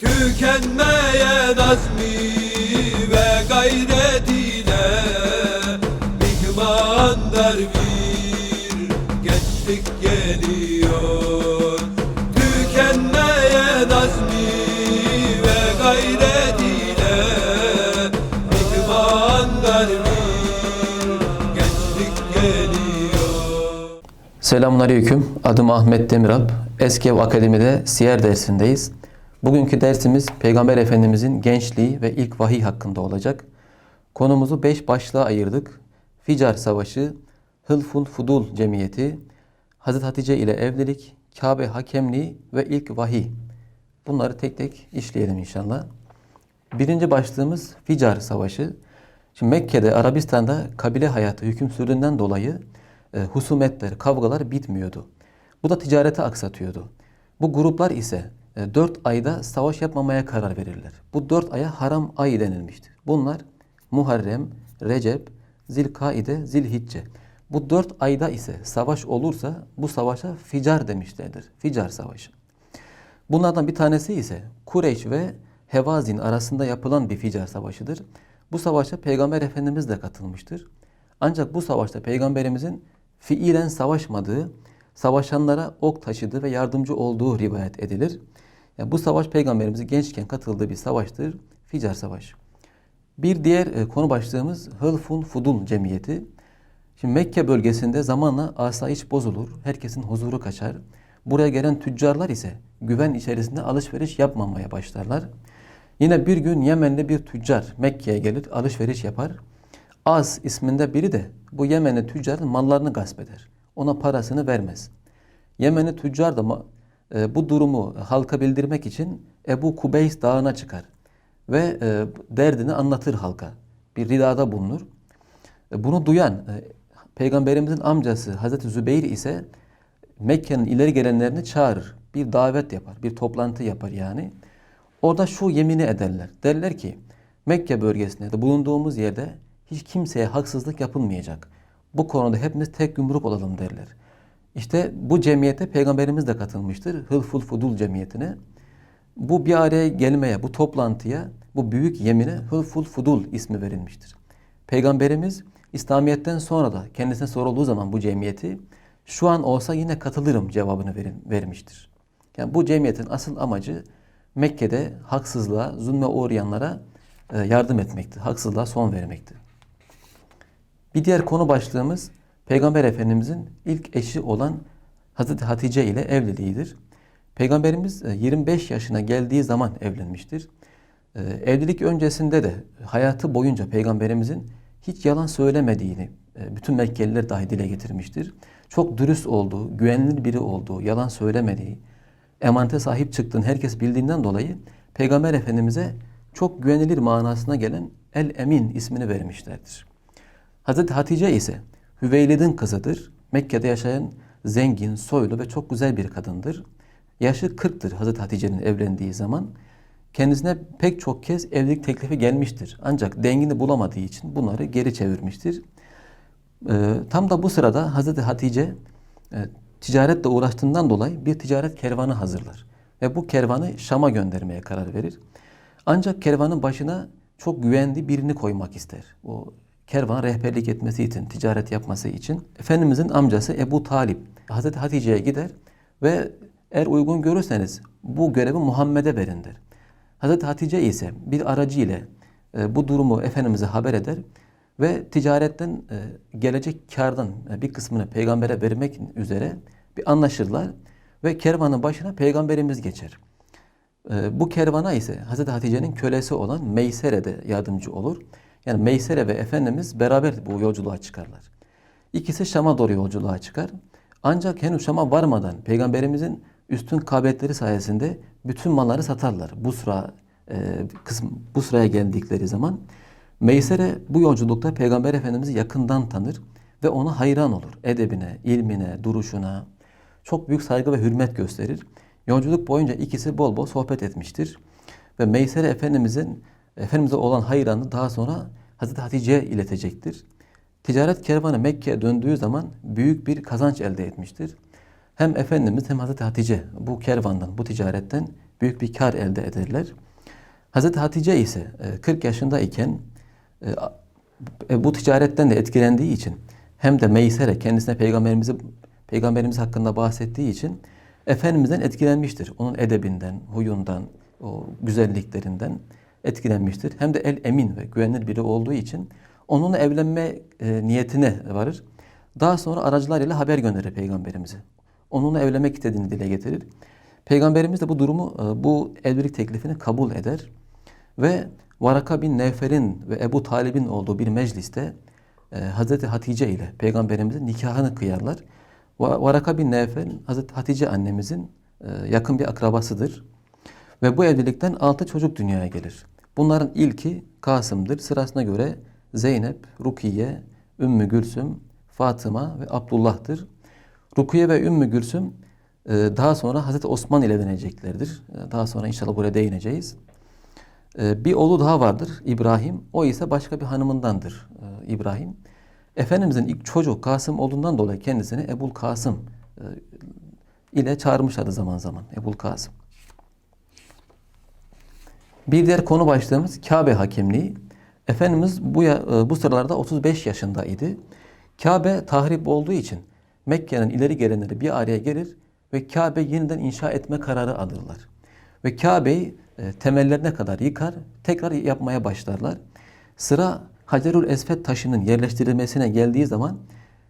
Tükenmeyen azmi ve gayretiyle Mihman der bir gençlik geliyor Tükenmeyen azmi ve gayretiyle Mihman der bir gençlik geliyor Selamünaleyküm. Adım Ahmet Demiralp. Eskev Akademi'de siyer dersindeyiz. Bugünkü dersimiz Peygamber Efendimizin gençliği ve ilk vahiy hakkında olacak. Konumuzu beş başlığa ayırdık. Ficar Savaşı, Hılful Fudul Cemiyeti, Hazreti Hatice ile evlilik, Kabe hakemliği ve ilk vahiy. Bunları tek tek işleyelim inşallah. Birinci başlığımız Ficar Savaşı. Şimdi Mekke'de, Arabistan'da kabile hayatı hüküm sürdüğünden dolayı e, husumetler, kavgalar bitmiyordu. Bu da ticareti aksatıyordu. Bu gruplar ise 4 ayda savaş yapmamaya karar verirler. Bu 4 aya haram ay denilmiştir. Bunlar Muharrem, Recep, Zilkaide, Zilhicce. Bu 4 ayda ise savaş olursa bu savaşa ficar demişlerdir. Ficar savaşı. Bunlardan bir tanesi ise Kureyş ve Hevazin arasında yapılan bir ficar savaşıdır. Bu savaşa Peygamber Efendimiz de katılmıştır. Ancak bu savaşta Peygamberimizin fiilen savaşmadığı, savaşanlara ok taşıdığı ve yardımcı olduğu rivayet edilir. Yani bu savaş Peygamberimizin gençken katıldığı bir savaştır. Ficar Savaşı. Bir diğer e, konu başlığımız Hılfun Fudul Cemiyeti. Şimdi Mekke bölgesinde zamanla asayiş bozulur, herkesin huzuru kaçar. Buraya gelen tüccarlar ise güven içerisinde alışveriş yapmamaya başlarlar. Yine bir gün Yemenli bir tüccar Mekke'ye gelir, alışveriş yapar. Az isminde biri de bu Yemenli tüccarın mallarını gasp eder. Ona parasını vermez. Yemenli tüccar da e, bu durumu halka bildirmek için Ebu Kubeys dağına çıkar ve e, derdini anlatır halka. Bir ridada bulunur. E, Bunu duyan e, Peygamberimizin amcası Hazreti Zübeyir ise Mekke'nin ileri gelenlerini çağırır. Bir davet yapar, bir toplantı yapar yani. Orada şu yemini ederler. Derler ki Mekke bölgesinde de bulunduğumuz yerde hiç kimseye haksızlık yapılmayacak. Bu konuda hepimiz tek yumruk olalım derler. İşte bu cemiyete Peygamberimiz de katılmıştır. Hılful Fudul cemiyetine. Bu bir araya gelmeye, bu toplantıya, bu büyük yemine Hılful Fudul ismi verilmiştir. Peygamberimiz İslamiyet'ten sonra da kendisine sorulduğu zaman bu cemiyeti şu an olsa yine katılırım cevabını verin, vermiştir. Yani bu cemiyetin asıl amacı Mekke'de haksızlığa, zulme uğrayanlara e, yardım etmekti. Haksızlığa son vermekti. Bir diğer konu başlığımız Peygamber Efendimizin ilk eşi olan Hazreti Hatice ile evliliğidir. Peygamberimiz e, 25 yaşına geldiği zaman evlenmiştir. E, Evlilik öncesinde de hayatı boyunca Peygamberimizin hiç yalan söylemediğini e, bütün Mekkeliler dahi dile getirmiştir. Çok dürüst olduğu, güvenilir biri olduğu, yalan söylemediği, emanete sahip çıktığını herkes bildiğinden dolayı Peygamber Efendimiz'e çok güvenilir manasına gelen El Emin ismini vermişlerdir. Hazreti Hatice ise Hüveylid'in kızıdır. Mekke'de yaşayan zengin, soylu ve çok güzel bir kadındır. Yaşı 40'tır Hazreti Hatice'nin evlendiği zaman. Kendisine pek çok kez evlilik teklifi gelmiştir. Ancak dengini bulamadığı için bunları geri çevirmiştir. Ee, tam da bu sırada Hazreti Hatice e, ticaretle uğraştığından dolayı bir ticaret kervanı hazırlar. Ve bu kervanı Şam'a göndermeye karar verir. Ancak kervanın başına çok güvendiği birini koymak ister. O kervan rehberlik etmesi için, ticaret yapması için. Efendimizin amcası Ebu Talip Hazreti Hatice'ye gider ve eğer uygun görürseniz bu görevi Muhammed'e verin der. Hazreti Hatice ise bir aracı ile e, bu durumu Efendimiz'e haber eder ve ticaretten e, gelecek kardan e, bir kısmını peygambere vermek üzere bir anlaşırlar ve kervanın başına peygamberimiz geçer. Bu kervana ise Hazreti Hatice'nin kölesi olan Meysere de yardımcı olur. Yani Meysere ve Efendimiz beraber bu yolculuğa çıkarlar. İkisi Şam'a doğru yolculuğa çıkar. Ancak henüz Şam'a varmadan Peygamberimizin üstün kabiliyetleri sayesinde bütün malları satarlar. Busra e, kısım Busra'ya geldikleri zaman Meysere bu yolculukta Peygamber Efendimiz'i yakından tanır ve ona hayran olur. Edebine, ilmine, duruşuna çok büyük saygı ve hürmet gösterir. Yolculuk boyunca ikisi bol bol sohbet etmiştir. Ve Meysere Efendimizin Efendimiz'e olan hayranı daha sonra Hazreti Hatice'ye iletecektir. Ticaret kervanı Mekke'ye döndüğü zaman büyük bir kazanç elde etmiştir. Hem Efendimiz hem Hazreti Hatice bu kervandan, bu ticaretten büyük bir kar elde ederler. Hazreti Hatice ise e, 40 yaşındayken e, e, bu ticaretten de etkilendiği için hem de Meysere kendisine peygamberimizi peygamberimiz hakkında bahsettiği için Efendimiz'den etkilenmiştir. Onun edebinden, huyundan, o güzelliklerinden etkilenmiştir. Hem de el emin ve güvenilir biri olduğu için onunla evlenme e, niyetine varır. Daha sonra aracılar ile haber gönderir peygamberimize. Onunla evlenmek istediğini dile getirir. Peygamberimiz de bu durumu, e, bu evlilik teklifini kabul eder. Ve Varaka bin Nevfer'in ve Ebu Talib'in olduğu bir mecliste e, Hazreti Hatice ile Peygamberimizin nikahını kıyarlar. Va- Varaka bin Nevfer, Hazreti Hatice annemizin yakın bir akrabasıdır. Ve bu evlilikten altı çocuk dünyaya gelir. Bunların ilki Kasım'dır. Sırasına göre Zeynep, Rukiye, Ümmü Gülsüm, Fatıma ve Abdullah'tır. Rukiye ve Ümmü Gülsüm e, daha sonra Hazreti Osman ile evleneceklerdir. E, Daha sonra inşallah buraya değineceğiz. E, Bir oğlu daha vardır İbrahim. O ise başka bir hanımındandır İbrahim. Efendimizin ilk çocuğu Kasım olduğundan dolayı kendisini Ebul Kasım ile çağırmışlardı zaman zaman. Ebul Kasım. Bir diğer konu başlığımız Kabe hakimliği. Efendimiz bu e, bu sıralarda 35 yaşındaydı. Kabe tahrip olduğu için Mekke'nin ileri gelenleri bir araya gelir ve Kabe yeniden inşa etme kararı alırlar. Ve Kabe'yi e, temellerine kadar yıkar, tekrar yapmaya başlarlar. Sıra Hacerül Esved taşının yerleştirilmesine geldiği zaman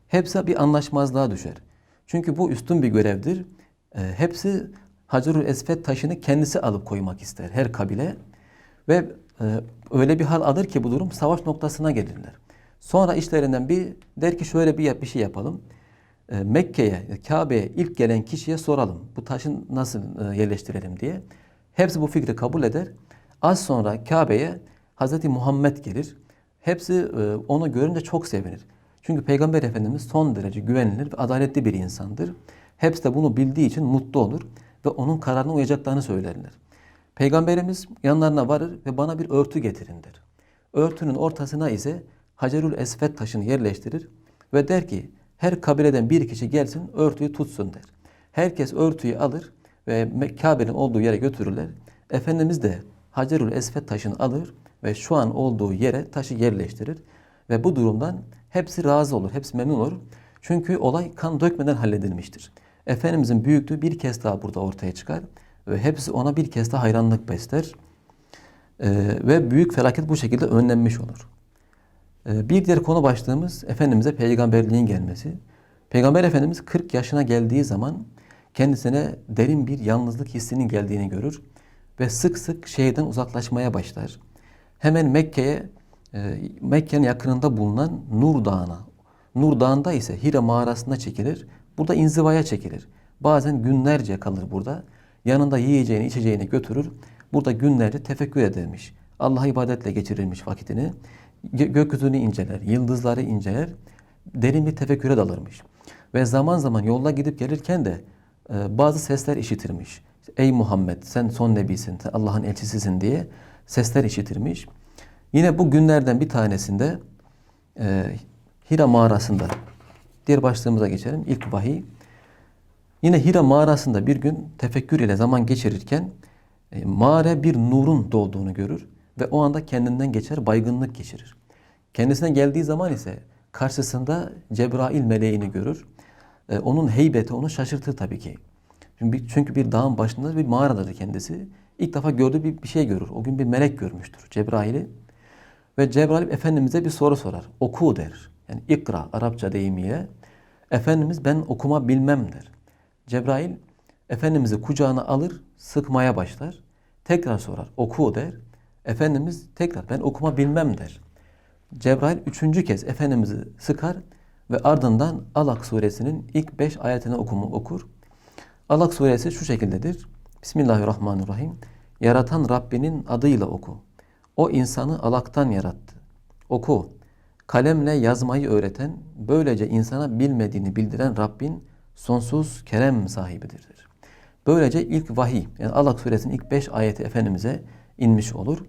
hepsi bir anlaşmazlığa düşer. Çünkü bu üstün bir görevdir. E, hepsi Hacerül Esved taşını kendisi alıp koymak ister her kabile. Ve e, öyle bir hal alır ki bu durum savaş noktasına gelirler. Sonra işlerinden bir der ki şöyle bir, bir şey yapalım. E, Mekke'ye, Kabe'ye ilk gelen kişiye soralım. Bu taşın nasıl e, yerleştirelim diye. Hepsi bu fikri kabul eder. Az sonra Kabe'ye Hazreti Muhammed gelir. Hepsi e, onu görünce çok sevinir. Çünkü Peygamber Efendimiz son derece güvenilir ve adaletli bir insandır. Hepsi de bunu bildiği için mutlu olur ve onun kararına uyacaklarını söylerler. Peygamberimiz yanlarına varır ve bana bir örtü getirin der. Örtünün ortasına ise Hacerül Esved taşını yerleştirir ve der ki her kabileden bir kişi gelsin örtüyü tutsun der. Herkes örtüyü alır ve Kabe'nin olduğu yere götürürler. Efendimiz de Hacerül Esved taşını alır ve şu an olduğu yere taşı yerleştirir. Ve bu durumdan hepsi razı olur, hepsi memnun olur. Çünkü olay kan dökmeden halledilmiştir. Efendimizin büyüklüğü bir kez daha burada ortaya çıkar hepsi ona bir kez daha hayranlık besler. Ee, ve büyük felaket bu şekilde önlenmiş olur. Ee, bir diğer konu başlığımız Efendimiz'e peygamberliğin gelmesi. Peygamber Efendimiz 40 yaşına geldiği zaman kendisine derin bir yalnızlık hissinin geldiğini görür ve sık sık şehirden uzaklaşmaya başlar. Hemen Mekke'ye, e, Mekke'nin yakınında bulunan Nur Dağı'na, Nur Dağı'nda ise Hira mağarasına çekilir. Burada inzivaya çekilir. Bazen günlerce kalır burada. Yanında yiyeceğini, içeceğini götürür. Burada günlerce tefekkür edermiş. Allah'a ibadetle geçirilmiş vakitini. Gö- gökyüzünü inceler, yıldızları inceler. Derin bir tefekküre dalırmış. Ve zaman zaman yolda gidip gelirken de e, bazı sesler işitirmiş. Ey Muhammed sen son nebisin, Allah'ın elçisisin diye sesler işitirmiş. Yine bu günlerden bir tanesinde e, Hira mağarasında, diğer başlığımıza geçelim. İlk vahiy. Yine Hira mağarasında bir gün tefekkür ile zaman geçirirken e, mağara bir nurun dolduğunu görür ve o anda kendinden geçer, baygınlık geçirir. Kendisine geldiği zaman ise karşısında Cebrail meleğini görür. E, onun heybeti onu şaşırtır tabii ki. Çünkü çünkü bir dağın başında bir mağaradadır kendisi. İlk defa gördüğü bir, bir şey görür. O gün bir melek görmüştür Cebrail'i. Ve Cebrail Efendimiz'e bir soru sorar. Oku der. Yani ikra Arapça deyimiyle. Efendimiz ben okuma bilmem der. Cebrail Efendimiz'i kucağına alır, sıkmaya başlar. Tekrar sorar. Oku der. Efendimiz tekrar ben okuma bilmem der. Cebrail üçüncü kez Efendimiz'i sıkar ve ardından Alak suresinin ilk beş ayetini okumu okur. Alak suresi şu şekildedir. Bismillahirrahmanirrahim. Yaratan Rabbinin adıyla oku. O insanı alaktan yarattı. Oku. Kalemle yazmayı öğreten, böylece insana bilmediğini bildiren Rabbin sonsuz kerem sahibidir. Böylece ilk vahiy, yani Alak suresinin ilk beş ayeti Efendimiz'e inmiş olur.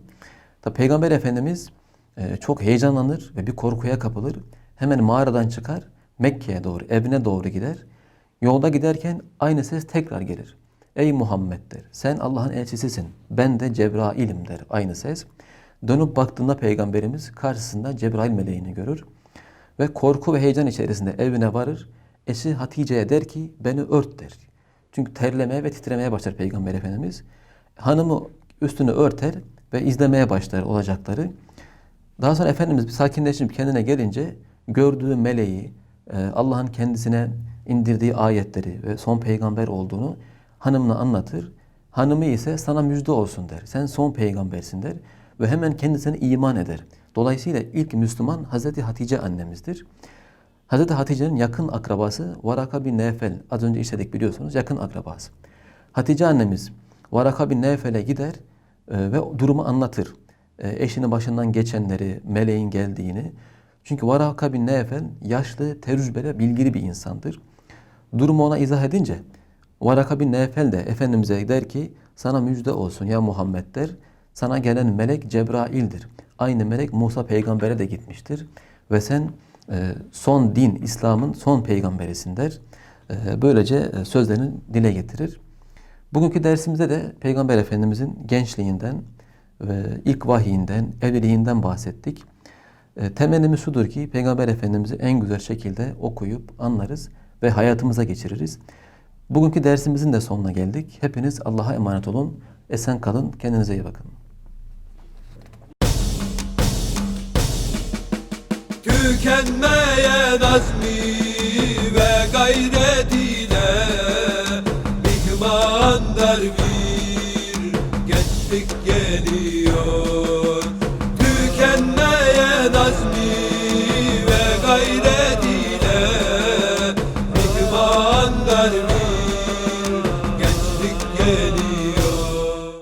Tabi Peygamber Efendimiz e, çok heyecanlanır ve bir korkuya kapılır. Hemen mağaradan çıkar, Mekke'ye doğru, evine doğru gider. Yolda giderken aynı ses tekrar gelir. Ey Muhammed der. Sen Allah'ın elçisisin. Ben de Cebrail'im der. Aynı ses. Dönüp baktığında peygamberimiz karşısında Cebrail meleğini görür. Ve korku ve heyecan içerisinde evine varır. Eşi Hatice'ye der ki beni ört der. Çünkü terlemeye ve titremeye başlar Peygamber Efendimiz. Hanımı üstünü örter ve izlemeye başlar olacakları. Daha sonra Efendimiz bir sakinleşip kendine gelince gördüğü meleği, e, Allah'ın kendisine indirdiği ayetleri ve son peygamber olduğunu hanımına anlatır. Hanımı ise sana müjde olsun der. Sen son peygambersin der ve hemen kendisine iman eder. Dolayısıyla ilk Müslüman Hazreti Hatice annemizdir. Hazreti Hatice'nin yakın akrabası Varaka bin Nefel. Az önce işledik biliyorsunuz yakın akrabası. Hatice annemiz Varaka bin Nefel'e gider e, ve durumu anlatır. E, eşinin başından geçenleri, meleğin geldiğini. Çünkü Varaka bin Nefel yaşlı, tecrübeli, bilgili bir insandır. Durumu ona izah edince Varaka bin Nefel de Efendimiz'e der ki sana müjde olsun ya Muhammed der. Sana gelen melek Cebrail'dir. Aynı melek Musa peygambere de gitmiştir. Ve sen son din, İslam'ın son peygamberisin der. E, böylece e, sözlerini dile getirir. Bugünkü dersimizde de Peygamber Efendimizin gençliğinden ilk vahiyinden, evliliğinden bahsettik. E, temennimiz şudur ki Peygamber Efendimiz'i en güzel şekilde okuyup anlarız ve hayatımıza geçiririz. Bugünkü dersimizin de sonuna geldik. Hepiniz Allah'a emanet olun. Esen kalın. Kendinize iyi bakın. Tükenmeyen azmi